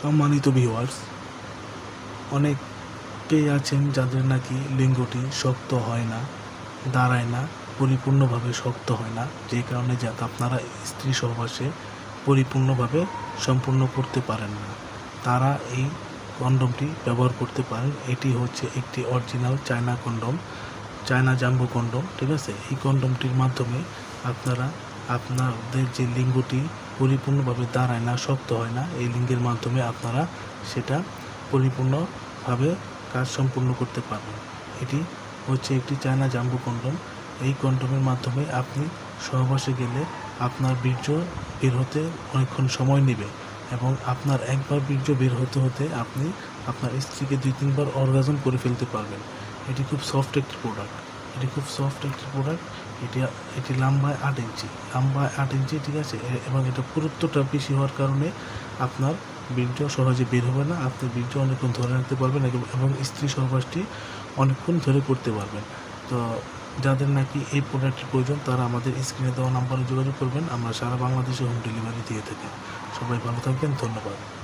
সম্মানিত ভিউয়ার্স অনেকেই আছেন যাদের নাকি লিঙ্গটি শক্ত হয় না, দাঁড়ায় না, পরিপূর্ণভাবে শক্ত হয় না, যে কারণে যাতে আপনারা স্ত্রী সহবাসে পরিপূর্ণভাবে সম্পূর্ণ করতে পারেন না। তারা এই কন্ডমটি ব্যবহার করতে পারেন। এটি হচ্ছে একটি original China condom, China jumbo condom, ঠিক আছে? এই কন্ডমটির মাধ্যমে আপনারা, আপনাদের যে লিঙ্গটি পরিপূর্ণভাবে দাঁড়ায় না, শক্ত হয় না। এই লিঙ্গের মাধ্যমে আপনারা সেটা পরিপূর্ণভাবে কাজ সম্পূর্ণ করতে পারবেন। এটি হচ্ছে একটি চায়না জাম্বো কন্ডম। এই কন্ডমের মাধ্যমে আপনি সহবাসে গেলে আপনার বীর্য বের হতে অনেকক্ষণ সময় নেবে এবং আপনার একবার বীর্য বের হতে হতে আপনি আপনার স্ত্রীকে দুই তিনবার অর্গাজম করে ফেলতে পারবেন। এটি খুব সফট একটি প্রোডাক্ট এটি খুব সফট একটি প্রোডাক্ট এটি এটি লম্বায় আট ইঞ্চি। লম্বায় আট ইঞ্চি, ঠিক আছে? এবং এটা পুরুত্বটা বেশি হওয়ার কারণে আপনার বীর্য সহজে বের হবে না। আপনি বীর্য অনেকক্ষণ ধরে রাখতে পারবেন এবং- স্ত্রী সহবাসটি অনেকক্ষণ ধরে করতে পারবেন। তো যাদের নাকি এই প্রোডাক্টের প্রয়োজন, তারা আমাদের স্ক্রিনে দেওয়া নাম্বারে যোগাযোগ করবেন। আমরা সারা বাংলাদেশে হোম ডেলিভারি দিয়ে থাকি। সবাই ভালো থাকবেন, ধন্যবাদ।